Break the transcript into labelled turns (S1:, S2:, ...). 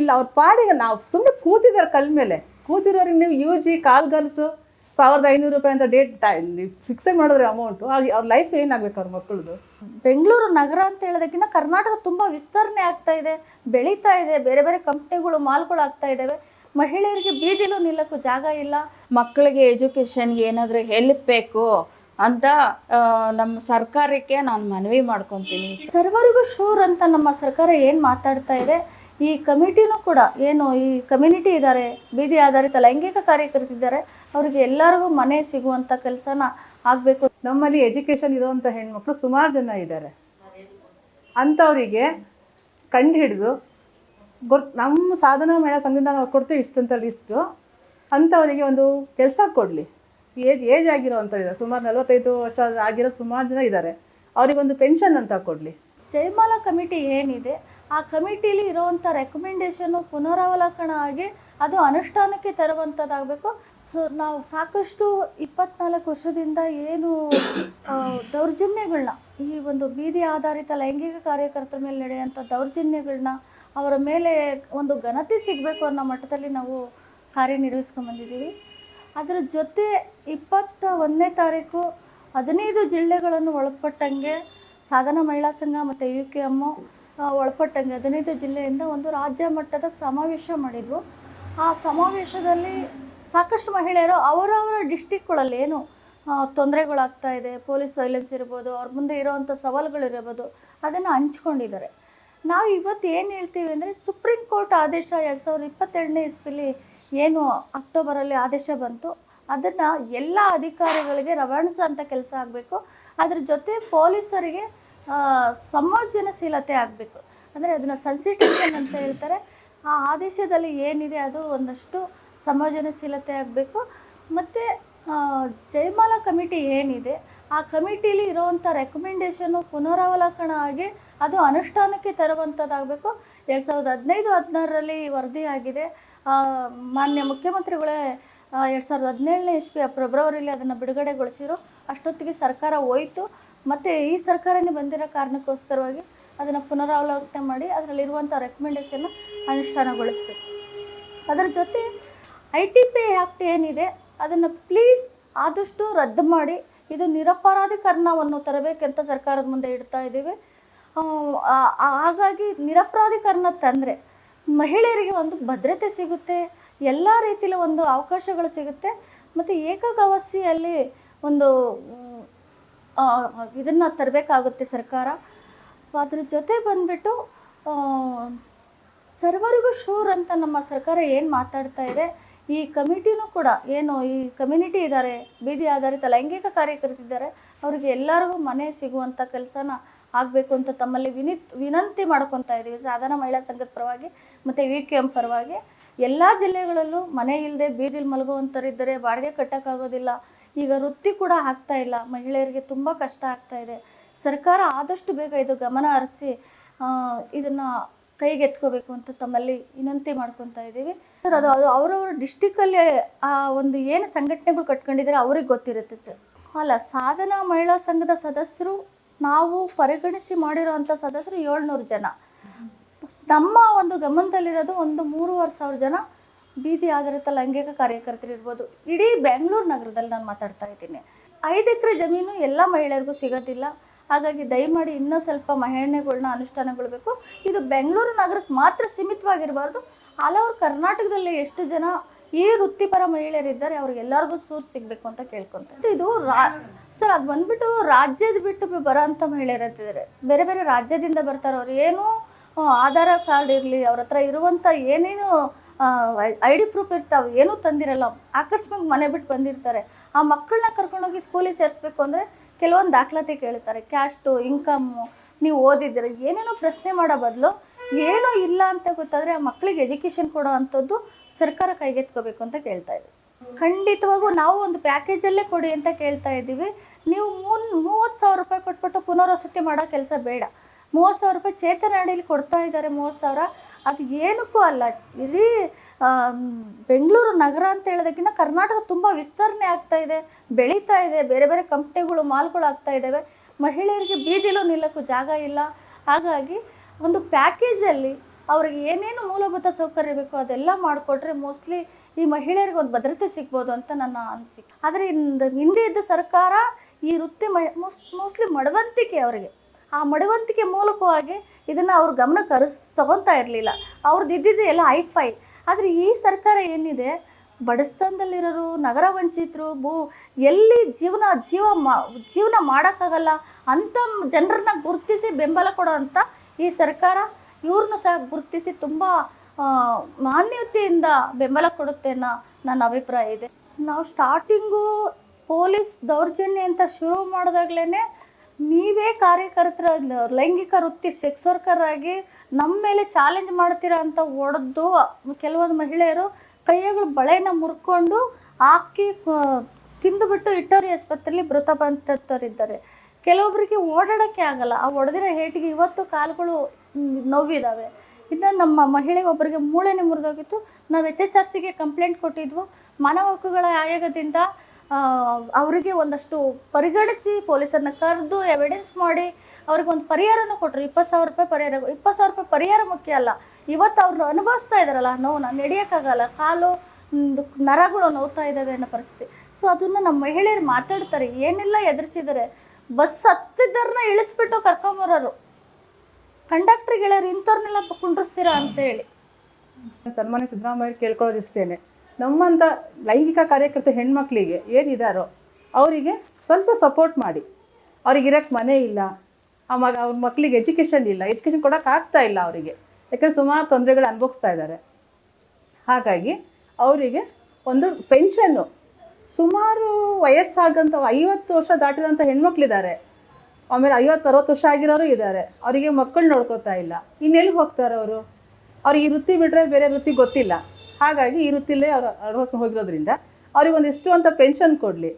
S1: ಇಲ್ಲ ಅವ್ರ ಪಾಡಿಗೆ ನಾವು ಸುಮ್ಮನೆ ಕೂತಿದ್ದಾರೆ ಕಲ್ ಮೇಲೆ. ಕೂತಿರೋರಿಗೆ ನೀವು ಯು ಜಿ ಕಾಲ್ ಗರ್ಲ್ಸು ಸಾವಿರದ ಐನೂರು ರೂಪಾಯಿ ಅಂತ ಡೇಟ್ ಫಿಕ್ಸೇ ಮಾಡಿದ್ರೆ ಅಮೌಂಟು ಆಗಿ ಅವ್ರ ಲೈಫ್ ಏನಾಗಬೇಕು ಅವ್ರ ಮಕ್ಕಳದು
S2: ಬೆಂಗಳೂರು ನಗರ ಅಂತ ಹೇಳೋದಕ್ಕಿಂತ ಕರ್ನಾಟಕ ತುಂಬ ವಿಸ್ತರಣೆ ಆಗ್ತಾ ಇದೆ. ಬೆಳೀತಾ ಇದೆ. ಬೇರೆ ಬೇರೆ ಕಂಪ್ನಿಗಳು ಮಾಲ್ಗಳು ಆಗ್ತಾ ಇದ್ದಾವೆ ಮಹಿಳೆಯರಿಗೆ ಬೀದಿಲೂ ನಿಲ್ಲಕ್ಕೂ ಜಾಗ ಇಲ್ಲ.
S3: ಮಕ್ಕಳಿಗೆ ಎಜುಕೇಷನ್ಗೆ ಏನಾದರೂ ಹೆಲ್ಪ್ ಬೇಕು ಅಂತ ನಮ್ಮ ಸರ್ಕಾರಕ್ಕೆ ನಾನು ಮನವಿ ಮಾಡ್ಕೊತೀನಿ.
S2: ಸರ್ವರಿಗೂ ಶೂರ್ ಅಂತ ನಮ್ಮ ಸರ್ಕಾರ ಏನು ಮಾತಾಡ್ತಾ ಇದೆ? ಈ ಕಮಿಟಿನೂ ಕೂಡ ಏನು ಈ ಕಮ್ಯುನಿಟಿ ಇದ್ದಾರೆ ಬೀದಿ ಆಧಾರಿತ ಲೈಂಗಿಕ ಕಾರ್ಯಕರ್ತಿದ್ದಾರೆ ಅವರಿಗೆ ಎಲ್ಲರಿಗೂ ಮನೆ ಸಿಗುವಂಥ ಕೆಲಸನ ಆಗಬೇಕು.
S1: ನಮ್ಮಲ್ಲಿ ಎಜುಕೇಷನ್ ಇರುವಂಥ ಹೆಣ್ಮಕ್ಳು ಸುಮಾರು ಜನ ಇದ್ದಾರೆ. ಅಂಥವರಿಗೆ ಕಂಡು ಹಿಡಿದು ನಮ್ಮ ಸಾಧನ ಮೇಳ ಸಂಘದಿಂದ ನಾವು ಕೊಡ್ತೀವಿ ಇಷ್ಟಂತ ಲಿಸ್ಟು ಅಂಥವರಿಗೆ ಒಂದು ಕೆಲಸ ಕೊಡಲಿ. ಏಜ್ ಏಜ್ ಆಗಿರೋ ಅಂಥವ್ರು ಸುಮಾರು ನಲವತ್ತೈದು ವರ್ಷ ಆಗಿರೋ ಸುಮಾರು ಜನ ಇದ್ದಾರೆ. ಅವರಿಗೊಂದು ಪೆನ್ಷನ್ ಅಂತ ಕೊಡಲಿ.
S2: ಜಯಮಾಲಾ ಕಮಿಟಿ ಏನಿದೆ ಆ ಕಮಿಟಿಲಿ ಇರುವಂಥ ರೆಕಮೆಂಡೇಷನ್ನು ಪುನರಾವಲೋಕನ ಆಗಿ ಅದು ಅನುಷ್ಠಾನಕ್ಕೆ ತರುವಂಥದ್ದಾಗಬೇಕು ಸೊ ನಾವು ಸಾಕಷ್ಟು ಇಪ್ಪತ್ನಾಲ್ಕು ವರ್ಷದಿಂದ ಏನು ದೌರ್ಜನ್ಯಗಳನ್ನ ಈ ಒಂದು ಬೀದಿ ಆಧಾರಿತ ಲೈಂಗಿಕ ಕಾರ್ಯಕರ್ತರ ಮೇಲೆ ನಡೆಯುವಂಥ ದೌರ್ಜನ್ಯಗಳನ್ನ ಅವರ ಮೇಲೆ ಒಂದು ಘನತೆ ಸಿಗಬೇಕು ಅನ್ನೋ ಮಟ್ಟದಲ್ಲಿ ನಾವು ಕಾರ್ಯನಿರ್ವಹಿಸ್ಕೊಂಡ್ಬಂದಿದ್ದೀವಿ ಅದರ ಜೊತೆ ಇಪ್ಪತ್ತ ಒಂದನೇ ತಾರೀಕು ಹದಿನೈದು ಜಿಲ್ಲೆಗಳನ್ನು ಒಳಪಟ್ಟಂಗೆ ಸಾಧನ ಮಹಿಳಾ ಸಂಘ ಮತ್ತು ಯು ಕೆ ಎಮ್ಮು ಒಳಪಟ್ಟಂಗೆ. ಹದಿನೈದು ಜಿಲ್ಲೆಯಿಂದ ಒಂದು ರಾಜ್ಯ ಮಟ್ಟದ ಸಮಾವೇಶ ಮಾಡಿದ್ವು ಆ ಸಮಾವೇಶದಲ್ಲಿ ಸಾಕಷ್ಟು ಮಹಿಳೆಯರು ಅವರವರ ಡಿಸ್ಟಿಕ್ಗಳಲ್ಲಿ ಏನು ತೊಂದರೆಗಳಾಗ್ತಾ ಇದೆ, ಪೊಲೀಸ್ ಸೈಲೆನ್ಸ್ ಇರ್ಬೋದು, ಅವ್ರ ಮುಂದೆ ಇರೋವಂಥ ಸವಾಲುಗಳಿರ್ಬೋದು, ಅದನ್ನು ಹಂಚ್ಕೊಂಡಿದ್ದಾರೆ. ನಾವು ಇವತ್ತು ಏನು ಹೇಳ್ತೀವಿ ಅಂದರೆ, ಸುಪ್ರೀಂ ಕೋರ್ಟ್ ಆದೇಶ ಎರಡು ಸಾವಿರದ ಇಪ್ಪತ್ತೆರಡನೇ ಇಸ್ವಿಲಿ ಏನು ಅಕ್ಟೋಬರಲ್ಲಿ ಆದೇಶ ಬಂತು. ಅದನ್ನು ಎಲ್ಲ ಅಧಿಕಾರಿಗಳಿಗೆ ರವಾನಿಸೋಂಥ ಕೆಲಸ ಆಗಬೇಕು. ಅದ್ರ ಜೊತೆ ಪೊಲೀಸರಿಗೆ ಸಂಯೋಜನಶೀಲತೆ ಆಗಬೇಕು. ಅಂದರೆ ಅದನ್ನು ಸನ್ಸಿಟೇಷನ್ ಅಂತ ಹೇಳ್ತಾರೆ. ಆ ಆದೇಶದಲ್ಲಿ ಏನಿದೆ ಅದು ಒಂದಷ್ಟು ಸಂಯೋಜನಶೀಲತೆ ಆಗಬೇಕು. ಮತ್ತು ಜಯಮಾಲಾ ಕಮಿಟಿ ಏನಿದೆ, ಆ ಕಮಿಟಿಲಿ ಇರೋವಂಥ ರೆಕಮೆಂಡೇಷನ್ನು ಪುನರಾವಲೋಕನ ಆಗಿ ಅದು ಅನುಷ್ಠಾನಕ್ಕೆ ತರುವಂಥದ್ದಾಗಬೇಕು ಎರಡು ಸಾವಿರದ ಹದಿನೈದು, ಹದಿನಾರರಲ್ಲಿ ವರದಿಯಾಗಿದೆ ಮಾನ್ಯ ಮುಖ್ಯಮಂತ್ರಿಗಳೇ ಎರಡು ಸಾವಿರದ ಹದಿನೇಳನೇ ಇಸ್ವಿಯ ಫೆಬ್ರವರಿಲಿ ಅದನ್ನು ಬಿಡುಗಡೆಗೊಳಿಸಿರು. ಅಷ್ಟೊತ್ತಿಗೆ ಸರ್ಕಾರ ಹೋಯಿತು. ಮತ್ತು ಈ ಸರ್ಕಾರನೇ ಬಂದಿರೋ ಕಾರಣಕ್ಕೋಸ್ಕರವಾಗಿ ಅದನ್ನು ಪುನರಾವಲೋಕನೆ ಮಾಡಿ ಅದರಲ್ಲಿರುವಂಥ ರೆಕಮೆಂಡೇಶನ್ನ ಅನುಷ್ಠಾನಗೊಳಿಸ್ಬೇಕು. ಅದರ ಜೊತೆ ಐ ಟಿ ಪಿ ಆ್ಯಕ್ಟ್ ಏನಿದೆ, ಅದನ್ನು ಪ್ಲೀಸ್ ಆದಷ್ಟು ರದ್ದು ಮಾಡಿ, ಇದು ನಿರಪರಾಧೀಕರಣವನ್ನು ತರಬೇಕಂತ ಸರ್ಕಾರದ ಮುಂದೆ ಇಡ್ತಾ ಇದ್ದೀವಿ. ಹಾಗಾಗಿ ನಿರಪರಾಧೀಕರಣ ತಂದರೆ ಮಹಿಳೆಯರಿಗೆ ಒಂದು ಭದ್ರತೆ ಸಿಗುತ್ತೆ, ಎಲ್ಲ ರೀತಿಯಲ್ಲಿ ಒಂದು ಅವಕಾಶಗಳು ಸಿಗುತ್ತೆ, ಮತ್ತು ಏಕಗವಾಸಿಯಲ್ಲಿ ಒಂದು ಇದನ್ನು ತರಬೇಕಾಗುತ್ತೆ ಸರ್ಕಾರ. ಅದ್ರ ಜೊತೆ ಬಂದ್ಬಿಟ್ಟು ಸರ್ವರಿಗೂ ಶೂರ್ ಅಂತ ನಮ್ಮ ಸರ್ಕಾರ ಏನು ಮಾತಾಡ್ತಾ ಇದೆ, ಈ ಕಮಿಟಿನೂ ಕೂಡ ಏನು ಈ ಕಮ್ಯುನಿಟಿ ಇದ್ದಾರೆ ಬೀದಿ ಆಧಾರಿತ ಲೈಂಗಿಕ ಕಾರ್ಯಕರ್ತಿದ್ದಾರೆ ಅವರಿಗೆ ಎಲ್ಲರಿಗೂ ಮನೆ ಸಿಗುವಂಥ ಕೆಲಸನ ಆಗಬೇಕು ಅಂತ ತಮ್ಮಲ್ಲಿ ವಿನಿತ್, ವಿನಂತಿ ಮಾಡ್ಕೊತಾ ಇದ್ದೀವಿ ಸಾಧನ ಮಹಿಳಾ ಸಂಘದ ಪರವಾಗಿ ಮತ್ತು ವಿ ಕೆ ಎಂ ಪರವಾಗಿ. ಎಲ್ಲ ಜಿಲ್ಲೆಗಳಲ್ಲೂ ಮನೆ ಇಲ್ಲದೆ ಬೀದಿಲಿ ಮಲಗುವಂಥರಿದ್ದರೆ ಬಾಡಿಗೆ ಕಟ್ಟೋಕ್ಕಾಗೋದಿಲ್ಲ. ಈಗ ವೃತ್ತಿ ಕೂಡ ಆಗ್ತಾ ಇಲ್ಲ. ಮಹಿಳೆಯರಿಗೆ ತುಂಬ ಕಷ್ಟ ಆಗ್ತಾ ಇದೆ. ಸರ್ಕಾರ ಆದಷ್ಟು ಬೇಗ ಇದು ಗಮನ ಹರಿಸಿ ಇದನ್ನು ಕೈಗೆತ್ಕೋಬೇಕು ಅಂತ ತಮ್ಮಲ್ಲಿ ವಿನಂತಿ ಮಾಡ್ಕೊತಾ ಇದ್ದೀವಿ. ಸರ್, ಅದು ಅದು ಅವರವ್ರ ಡಿಸ್ಟಿಕಲ್ಲಿ ಆ, ಒಂದು ಏನು ಸಂಘಟನೆಗಳು ಕಟ್ಕೊಂಡಿದ್ದಾರೆ ಅವ್ರಿಗೆ ಗೊತ್ತಿರುತ್ತೆ ಸರ್. ಅಲ್ಲ, ಸಾಧನಾ ಮಹಿಳಾ ಸಂಘದ ಸದಸ್ಯರು, ನಾವು ಪರಿಗಣಿಸಿ ಮಾಡಿರೋವಂಥ ಸದಸ್ಯರು ಏಳ್ನೂರು ಜನ. ನಮ್ಮ ಒಂದು ಗಮನದಲ್ಲಿರೋದು ಒಂದು ಮೂರುವರೆ ಸಾವಿರ ಜನ ಬೀದಿ ಆಧಾರಿತ ಲೈಂಗಿಕ ಕಾರ್ಯಕರ್ತರು ಇರ್ಬೋದು. ಇಡೀ ಬೆಂಗಳೂರು ನಗರದಲ್ಲಿ ನಾನು ಮಾತಾಡ್ತಾ ಇದ್ದೀನಿ. ಐದು ಎಕರೆ ಜಮೀನು ಎಲ್ಲ ಮಹಿಳೆಯರಿಗೂ ಸಿಗೋದಿಲ್ಲ. ಹಾಗಾಗಿ ದಯಮಾಡಿ ಇನ್ನೂ ಸ್ವಲ್ಪ ಮಹಿಳೆಗಳನ್ನ ಅನುಷ್ಠಾನಗೊಳ್ಬೇಕು. ಇದು ಬೆಂಗಳೂರು ನಗರಕ್ಕೆ ಮಾತ್ರ ಸೀಮಿತವಾಗಿರಬಾರ್ದು. ಹಲವರು ಕರ್ನಾಟಕದಲ್ಲಿ ಎಷ್ಟು ಜನ ಈ ವೃತ್ತಿಪರ ಮಹಿಳೆಯರಿದ್ದಾರೆ ಅವ್ರಿಗೆಲ್ಲರಿಗೂ ಸೂರು ಸಿಗಬೇಕು ಅಂತ ಕೇಳ್ಕೊಂತ ಇದು ರಾ, ಸರ್, ಅದು ಬಂದ್ಬಿಟ್ಟು ರಾಜ್ಯದ ಬಿಟ್ಟು ಮಹಿಳೆಯರು ಇರ್ತಿದ್ದಾರೆ ಬೇರೆ ಬೇರೆ ರಾಜ್ಯದಿಂದ ಬರ್ತಾರೆ ಅವ್ರು ಏನು ಆಧಾರ ಕಾರ್ಡ್ ಇರಲಿ, ಅವ್ರ ಹತ್ರ ಇರುವಂಥ ಏನೇನು ಐ ಡಿ ಪ್ರೂಫ್ ಇರ್ತಾವೆ, ಏನೂ ತಂದಿರಲ್ಲ. ಆಕಸ್ಮಿಕ ಮನೆ ಬಿಟ್ಟು ಬಂದಿರ್ತಾರೆ. ಆ ಮಕ್ಕಳನ್ನ ಕರ್ಕೊಂಡೋಗಿ ಸ್ಕೂಲಿಗೆ ಸೇರಿಸ್ಬೇಕು ಅಂದರೆ ಕೆಲವೊಂದು ದಾಖಲಾತಿ ಕೇಳ್ತಾರೆ. ಕ್ಯಾಸ್ಟು ಇನ್ಕಮ್ಮು ನೀವು ಓದಿದ್ದೀರ, ಏನೇನೋ ಪ್ರಶ್ನೆ ಮಾಡೋ ಬದಲು ಏನೂ ಇಲ್ಲ ಅಂತ ಗೊತ್ತಾದರೆ ಆ ಮಕ್ಕಳಿಗೆ ಎಜುಕೇಷನ್ ಕೊಡೋ ಅಂಥದ್ದು ಸರ್ಕಾರ ಕೈಗೆತ್ಕೋಬೇಕು ಅಂತ ಕೇಳ್ತಾ ಇದ್ದೀವಿ ಖಂಡಿತವಾಗೂ ನಾವು ಒಂದು ಪ್ಯಾಕೇಜಲ್ಲೇ ಕೊಡಿ ಅಂತ ಕೇಳ್ತಾ ಇದ್ದೀವಿ. ನೀವು ಮೂನ್, ಮೂವತ್ತು ಸಾವಿರ ರೂಪಾಯಿ ಕೊಟ್ಬಿಟ್ಟು ಪುನರ್ವಸತಿ ಮಾಡೋ ಕೆಲಸ ಬೇಡ. ಮೂವತ್ತು ಸಾವಿರ ರೂಪಾಯಿ ಚೇತನ ಅಡಿಯಲ್ಲಿ ಕೊಡ್ತಾ ಇದ್ದಾರೆ ಮೂವತ್ತು ಸಾವಿರ. ಅದು ಏನಕ್ಕೂ ಅಲ್ಲ. ಇಡೀ ಬೆಂಗಳೂರು ನಗರ ಅಂತ ಹೇಳೋದಕ್ಕಿಂತ ಕರ್ನಾಟಕ ತುಂಬ ವಿಸ್ತರಣೆ ಆಗ್ತಾ ಇದೆ, ಬೆಳೀತಾ ಇದೆ, ಬೇರೆ ಬೇರೆ ಕಂಪ್ನಿಗಳು ಮಾಲ್ಗಳು ಆಗ್ತಾ ಇದ್ದಾವೆ. ಮಹಿಳೆಯರಿಗೆ ಬೀದಿಲೂ ನಿಲ್ಲಕ್ಕೂ ಜಾಗ ಇಲ್ಲ. ಹಾಗಾಗಿ ಒಂದು ಪ್ಯಾಕೇಜಲ್ಲಿ ಅವ್ರಿಗೆ ಏನೇನು ಮೂಲಭೂತ ಸೌಕರ್ಯ ಬೇಕೋ ಅದೆಲ್ಲ ಮಾಡಿಕೊಟ್ರೆ ಮೋಸ್ಟ್ಲಿ ಈ ಮಹಿಳೆಯರಿಗೆ ಒಂದು ಭದ್ರತೆ ಸಿಗ್ಬೋದು ಅಂತ ನನ್ನ ಅನಿಸಿಕೆ. ಆದರೆ ಹಿಂದೆ ಇದ್ದ ಸರ್ಕಾರ ಈ ವೃತ್ತಿ ಮೋಸ್ಟ್ ಮೋಸ್ಟ್ಲಿ ಮಡವಂತಿಕೆ ಅವರಿಗೆ. ಆ ಮಡವಂತಿಕೆ ಮೂಲಕವಾಗಿ ಇದನ್ನು ಅವ್ರ ಗಮನ ಕರೆಸ್, ತಗೊತಾ ಇರಲಿಲ್ಲ. ಅವ್ರದ್ದು ಇದ್ದಿದ್ದು ಎಲ್ಲ ಐಫೈ ಆದರೆ ಈ ಸರ್ಕಾರ ಏನಿದೆ? ಬಡಸ್ತನದಲ್ಲಿರೋರು, ನಗರ ವಂಚಿತರು, ಭೂ, ಎಲ್ಲಿ ಜೀವನ, ಜೀವ ಮಾ, ಜೀವನ ಮಾಡೋಕ್ಕಾಗಲ್ಲ ಅಂಥ ಜನರನ್ನ ಗುರುತಿಸಿ ಬೆಂಬಲ ಕೊಡೋವಂಥ ಈ ಸರ್ಕಾರ ಇವ್ರನ್ನ ಸಹ ಗುರುತಿಸಿ ತುಂಬ ಮಾನ್ಯತೆಯಿಂದ ಬೆಂಬಲ ಕೊಡುತ್ತೆ ಅನ್ನೋ ನನ್ನ ಅಭಿಪ್ರಾಯ ಇದೆ. ನಾವು ಸ್ಟಾರ್ಟಿಂಗು ಪೊಲೀಸ್ ದೌರ್ಜನ್ಯ ಅಂತ ಶುರು ಮಾಡಿದಾಗ್ಲೇ ನೀವೇ ಕಾರ್ಯಕರ್ತರ, ಲೈಂಗಿಕ ವೃತ್ತಿ ಸೆಕ್ಸ್ ವರ್ಕರ್ ಆಗಿ ನಮ್ಮ ಮೇಲೆ ಚಾಲೆಂಜ್ ಮಾಡ್ತೀರಾ ಅಂತ ಒಡೆದು ಕೆಲವೊಂದು ಮಹಿಳೆಯರು ಕೈಯಗಳು ಬಳೆನ ಮುರ್ಕೊಂಡು ಹಾಕಿ ತಿಂದುಬಿಟ್ಟು ಇಟ್ಟೋರಿ ಆಸ್ಪತ್ರೆಯಲ್ಲಿ ಮೃತಪಟ್ಟವರಿದ್ದಾರೆ ಕೆಲವೊಬ್ಬರಿಗೆ ಓಡಾಡೋಕ್ಕೆ ಆಗಲ್ಲ. ಆ ಒಡೆದಿರೋ ಹೇಟಿಗೆ ಇವತ್ತು ಕಾಲುಗಳು ನೋವಿದ್ದಾವೆ ಇನ್ನು ನಮ್ಮ ಮಹಿಳೆಗೆ ಒಬ್ಬರಿಗೆ ಮೂಳೆನೇ ಮುರಿದೋಗಿತ್ತು. ನಾವು ಎಚ್ ಎಸ್ ಆರ್ ಸಿಗೆ ಕಂಪ್ಲೇಂಟ್ ಕೊಟ್ಟಿದ್ವು. ಮಾನವ ಹಕ್ಕುಗಳ ಆಯೋಗದಿಂದ ಅವರಿಗೆ ಒಂದಷ್ಟು ಪರಿಗಣಿಸಿ ಪೊಲೀಸರನ್ನ ಕರೆದು ಎವಿಡೆನ್ಸ್ ಮಾಡಿ ಅವ್ರಿಗೆ ಒಂದು ಪರಿಹಾರನ ಕೊಟ್ಟರು ಇಪ್ಪತ್ತು ಸಾವಿರ ರೂಪಾಯಿ ಪರಿಹಾರ, ಇಪ್ಪತ್ತು ಸಾವಿರ ರೂಪಾಯಿ ಪರಿಹಾರ ಮುಖ್ಯ ಅಲ್ಲ. ಇವತ್ತು ಅವ್ರನ್ನ ಅನುಭವಿಸ್ತಾ ಇದ್ದಾರಲ್ಲ, ನೋವು ನಡೆಯೋಕ್ಕಾಗಲ್ಲ ಕಾಲು ನರಗಳು ನೋವ್ತಾ ಇದ್ದಾವೆ ಅನ್ನೋ ಪರಿಸ್ಥಿತಿ. ಸೊ ಅದನ್ನು ನಮ್ಮ ಮಹಿಳೆಯರು ಮಾತಾಡ್ತಾರೆ, ಏನೆಲ್ಲ ಎದುರಿಸಿದ್ದಾರೆ, ಬಸ್ ಹತ್ತಿದ್ದರನ್ನ ಇಳಿಸ್ಬಿಟ್ಟು ಕರ್ಕೊಂಬರೋರು ಕಂಡಕ್ಟ್ರಿಗೆ ಗೆಳೆಯರು ಇಂಥವ್ರನ್ನೆಲ್ಲ ಕುಂಡ್ರಿಸ್ತೀರಾ ಅಂತ ಹೇಳಿ.
S1: ಸನ್ಮಾನ್ಯ ಸಿದ್ದರಾಮಯ್ಯ ಕೇಳ್ಕೊಳ್ಳೋದು ಇಷ್ಟೇನೆ ನಮ್ಮಂಥ ಲೈಂಗಿಕ ಕಾರ್ಯಕರ್ತ ಹೆಣ್ಮಕ್ಳಿಗೆ ಏನಿದಾರೋ ಅವರಿಗೆ ಸ್ವಲ್ಪ ಸಪೋರ್ಟ್ ಮಾಡಿ. ಅವ್ರಿಗೆ ಇರೋಕ್ಕೆ ಮನೆ ಇಲ್ಲ. ಆ ಮಗ, ಅವ್ರ ಮಕ್ಳಿಗೆ ಎಜುಕೇಷನ್ ಇಲ್ಲ. ಎಜುಕೇಷನ್ ಕೊಡೋಕ್ಕಾಗ್ತಾ ಇಲ್ಲ ಅವರಿಗೆ. ಯಾಕಂದರೆ ಸುಮಾರು ತೊಂದರೆಗಳು ಅನುಭವಿಸ್ತಾ ಇದ್ದಾರೆ. ಹಾಗಾಗಿ ಅವರಿಗೆ ಒಂದು ಪೆನ್ಷನ್ನು ಸುಮಾರು ವಯಸ್ಸಾಗಂಥ ಐವತ್ತು ವರ್ಷ ದಾಟಿದಂಥ ಹೆಣ್ಮಕ್ಳಿದ್ದಾರೆ. ಆಮೇಲೆ ಐವತ್ತು, ಅರವತ್ತು ವರ್ಷ ಆಗಿರೋರು ಇದ್ದಾರೆ. ಅವರಿಗೆ ಮಕ್ಕಳು ನೋಡ್ಕೋತಾ ಇಲ್ಲ. ಇನ್ನೆಲ್ಲಿ ಹೋಗ್ತಾರೆ ಅವರು ಅವ್ರಿಗೆ ಈ ವೃತ್ತಿ ಬಿಟ್ಟರೆ ಬೇರೆ ವೃತ್ತಿ ಗೊತ್ತಿಲ್ಲ. ಹಾಗಾಗಿ ಈ ವೃತ್ತಿಲೇ ಅವ್ರು ಅಳವಡಿಸ್ಕೊಂಡು ಹೋಗಿರೋದ್ರಿಂದ ಅವ್ರಿಗೆ ಒಂದಿಷ್ಟು ಅಂತ ಪೆನ್ಷನ್ ಕೊಡಲಿ.